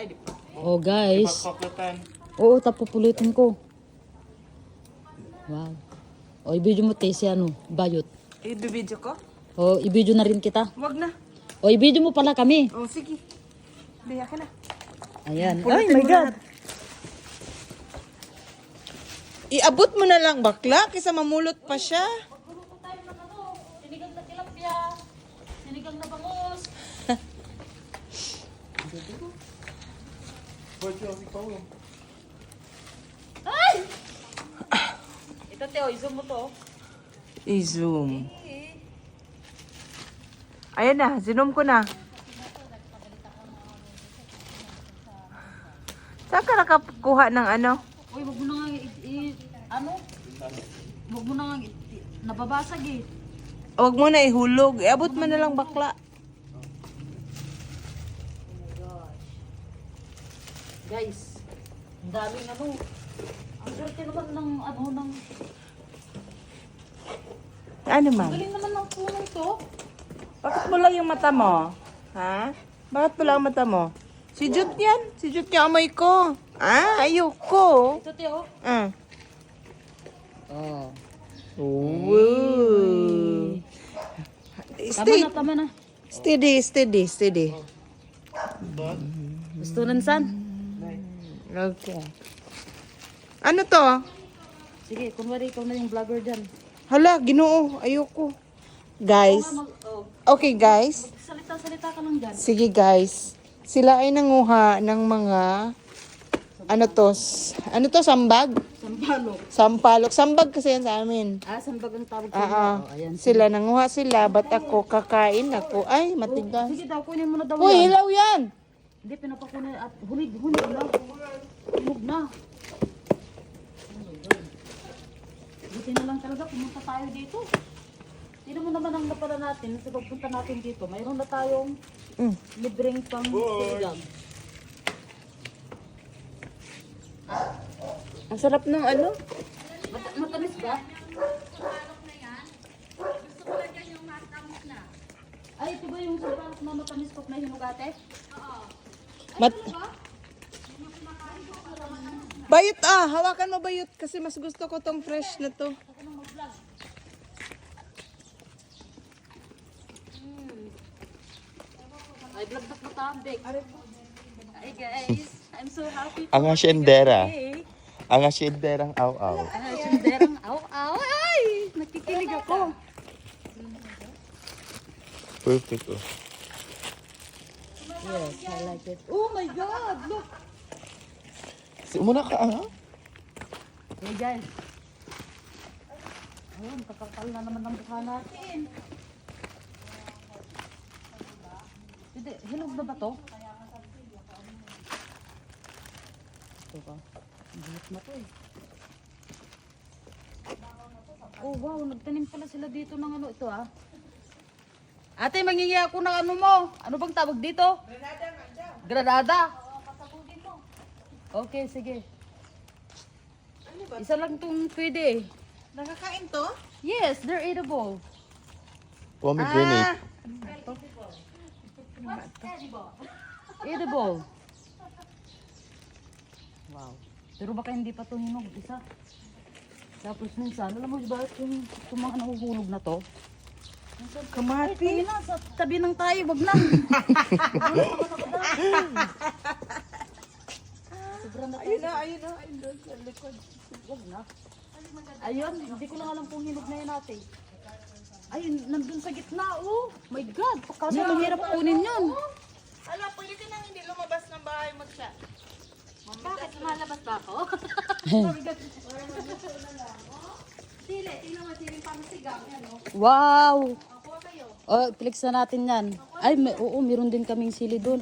Ay, di pa. Oh guys. Pagpaplatan. Oo, tapupulitin ko. Wow. O, i-video mo tayo si ano, bayot. I-video ko? O, i-video na rin kita. Wag na. O, i-video mo pala kami. Oh, sige. Biya ka na. Ayan. Ay, Pulutin my mo God. Iabot mo na lang bakla, kaysa mamulot pa siya. Sinigang na tilapia. Sinigang na bangus. Ay! Ito, Teo, i-zoom mo to. I-zoom. Ayan na, zinom ko na. Saan ka nakakuha ng ano? Uy, wag mo na nga, i- i- ano? Wag mo na nga, i- i- nababasag eh. Huwag mo na ihulog. Iabot mo na lang bakla. Guys, ang daming ano. Ang swerte naman ng ano, ng... Ano man? Galing naman ng puno to. Bakit mo lang yung mata mo? Ha? Bakit mo lang ang mata mo? Si Jut yan. Si Jut yung amoy ko. Ah, ayoko. Ito, Teo. Ah. Oh. Ooh. Tama Stay, na, tama na. steady, steady, steady. Gusto nun, San? Okay. Ano to? Sige, kunwari ikaw na yung vlogger dyan. Hala, ginoo. Ayoko. Guys. Okay, guys. salita-salita ka lang dyan. Sige, guys. Sila ay nanguha ng mga ano to? Ano to? Sambag? Sampalok. Sampalok. Sambag kasi yan sa amin. Ah, sambag ang tawag ko. Ah, ah. Oh, ayan. Sila nanguha sila. Ba't ako kakain ako? Ay, matigas. Sige daw, kunin mo na daw Uy, yan. hilaw yan! Hindi, pinapakunin at hunig, hunig na. Hunog na. Buti na lang talaga, pumunta tayo dito. Tignan mo naman ang napala natin, sa pagpunta natin dito, mayroon na tayong Mm. libreng pang siligang. Ang sarap ng ano? Mat- matamis ba? Ay, ito ba yung sampalok na matamis ko na hinugate? Mat bayot ah! Hawakan mo bayot kasi mas gusto ko tong fresh na to. Ay, vlog na matambik. Hi guys, I'm so happy Ang asyendera. Ang asyenderang aw-aw. Ay, sunderang aw-aw. Ay, nakikilig ako. Perfect oh. Yes, I like it. Oh my God, look. Si muna ka ah. Hey guys. Ayun, kakakal na naman ang mukha natin. Hindi, hilog na ba to? Ito ba? Buhat na to eh. Oh wow, nagtanim pala sila dito ng ano ito ah. Ate, mangingi ako ng ano mo. Ano bang tawag dito? Granada. Granada. Okay, sige. Isa lang itong pwede. Nakakain to? Yes, they're edible. Pomegranate. Edible. Wow. Pero baka hindi pa ito hinog. Isa. Tapos minsan, alam mo ba yung, yung mga nahuhulog na to? Kamati. Ay, na, sa tabi ng tayo, wag na. Sobrang na Ayun na, ayun na, ayun doon sa likod. Wag na. Ayun, hindi ko lang alam kung hinog na yun ate. Ayun, nandun sa gitna, oh. My God, kaso mahirap kunin yun. Ala, pwede ka nang hindi lumabas ng bahay mo siya. Bakit malabas ba ako? Sili, tingnan mo, sili pang sigang. Wow! Oh, flex na natin yan. Ay, may, oo, meron din kaming sili doon.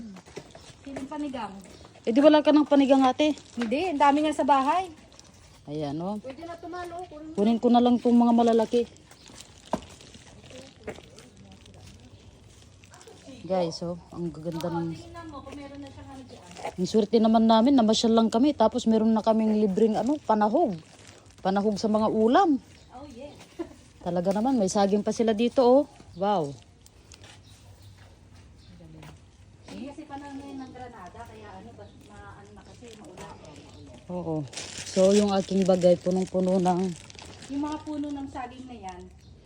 Siling panigang. Eh, di wala ka ng panigang ate. Hindi, ang dami nga sa bahay. Ayan, oh. Pwede na tumalo. Kunin Kunin ko na lang itong mga malalaki. Guys, oh, ang gaganda ng... Ang swerte naman namin, namasyal lang kami. Tapos meron na kaming libreng ano, panahog. Panahog sa mga ulam. Oh, yeah. Talaga naman, may saging pa sila dito, oh. Wow. Kasi panahon ngayon ng Granada, kaya ano ba? Oo. So, yung aking bagay, punong-puno ng... Yung mga puno ng saging na yan,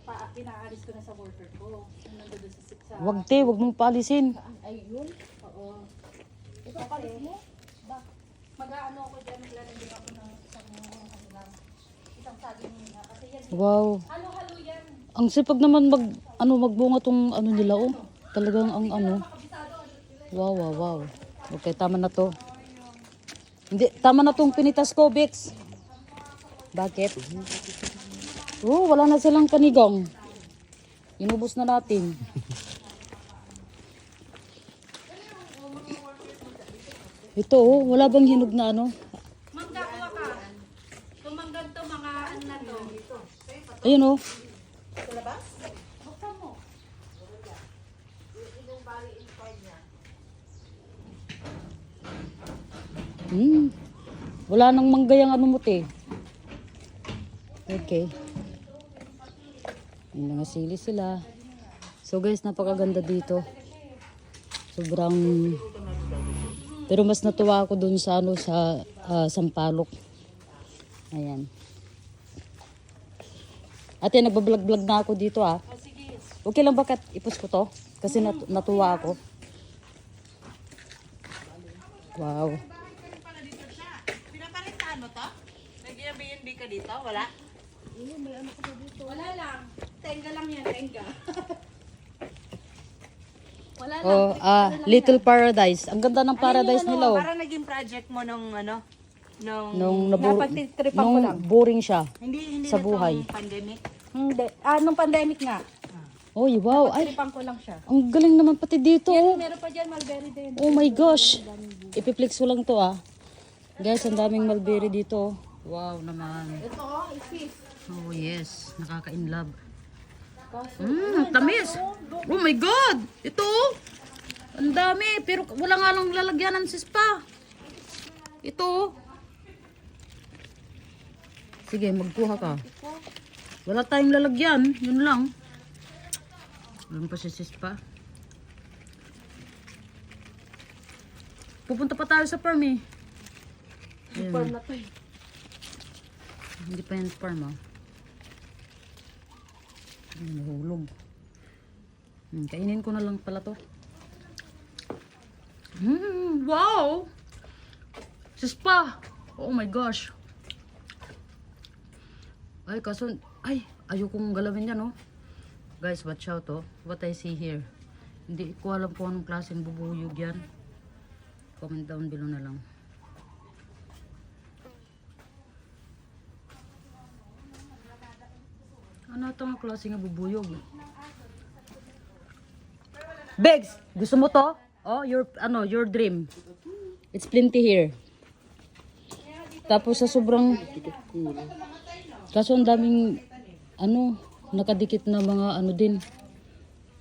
pa, pinaalis ko na sa worker ko. Yung sa, sa Wag te, wag mong palisin. Ay, yun? Oo. Ito kasi, ba, mag-aano ako dyan, maglalagyan ako ng isang, ano lang, isang saging nila. Kasi yan, Wow. halo-halo yan. Ang sipag naman mag, ano, magbunga tong ano nila, oh. Talagang ang ano. Wow, wow, wow. Okay, tama na to. Hindi, tama na tong pinitas ko, Bix. Bakit? Oh, wala na silang kanigang. Inubos na natin. Ito, oh, wala bang hinog na ano? Mangga, kuha ka. Tumanggan to, mga ano na to. Ayun, oh. Buksan mo. Hmm. Wala nang manggayang ano mo, te. Okay. May mga sili sila. So guys, napakaganda dito. Sobrang... Pero mas natuwa ako dun sa ano sa ah, Sampalok. Ayan. Ate, nagbablog-vlog na ako dito ah. Okay lang ba kat ipos ko to? Kasi nat- natuwa ako. Wow. Pinapalitan mo to? Nag-Airbnb ka dito? Wala? Wala lang. Tenga lang yan, tenga. Wala lang. Oh, ah, Little Paradise. Ang ganda ng paradise nila oh. Parang naging project mo nung ano? Nung... Nung nabur Napagtitripan ko nung lang. boring siya. hindi, hindi sa na buhay. pandemic. Hindi. Ah, nung pandemic nga. Oy, wow. Ay, Tripan ko lang siya. ang galing naman pati dito. oh. Meron pa dyan, mulberry din. Oh my gosh. Ipiplex ko lang to ah. Guys, ang daming mulberry dito. oh. Wow naman. Ito, oh, isis. Oh yes, nakaka-in love. Mmm, tamis. Oh my God! Ito oh. Ang dami, pero wala nga lang lalagyanan sis pa. Ito oh. Sige, magkuha ka. Wala tayong lalagyan, yun lang. Wala pa si sis pa. Pupunta pa tayo sa farm eh. Farm na to eh. Hindi pa yan farm ah. Ay, nahulog. Hmm, kainin ko na lang pala to. Hmm, wow! Sis pa! Oh my gosh! Ay, kaso, ay, ayokong galawin yan, oh. Guys, watch out, oh. What I see here. Hindi ko alam kung anong klaseng bubuyog yan. Comment down below na lang. Ano ito ang klase nga bubuyog? Begs, gusto mo to? Oh, your ano, your dream. It's plenty here. Tapos sa sobrang Kaso ang daming ano, nakadikit na mga ano din.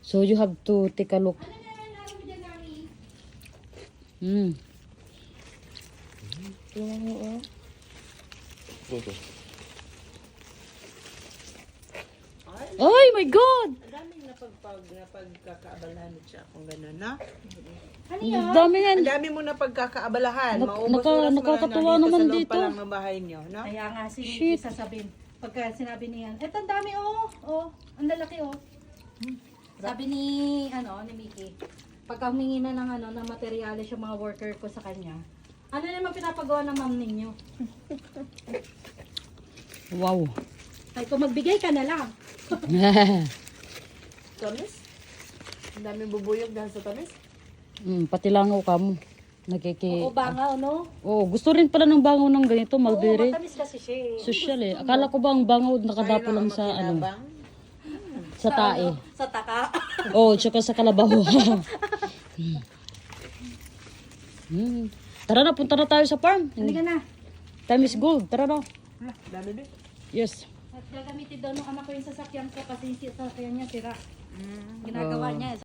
So you have to take a look. Hmm. Ay, my God! Daming napagpag, napagkakaabalahan siya kung gano'n, no? Ang dami yan. Ang dami mo napagkakaabalahan. Nak- Maubos naka- oras mo nakakatuwa na nandito naman sa loob dito. pa lang ng bahay niyo, no? Kaya nga si Mickey sasabihin, pagka sinabi niya, eto ang dami oh, oh, ang lalaki oh. Sabi ni, ano, ni Mickey, pagka humingi na ng, ano, ng materyales yung mga worker ko sa kanya, ano naman pinapagawa ng ma'am ninyo? Wow. Ay, kung magbigay ka na lang. Tamis? Ang daming bubuyog dahil sa tamis? mm, pati langaw ka mo. Nakiki... O bangaw, no? Oh, gusto rin pala ng bangaw ng ganito, Oo, mulberry. matamis kasi siya eh. Social eh. Akala ko ba ang bangaw nakadapo lang sa ano, Bang? sa tae. Sa taka. Oh, tsaka sa kalabaw. hmm. Tara na, punta na tayo sa farm. Halika na. Time is gold. Tara na. Dami din. Yes. At gagamitin daw ng anak ko yung sasakyan ko kasi yung sasakyan niya sira. Ginagawa niya.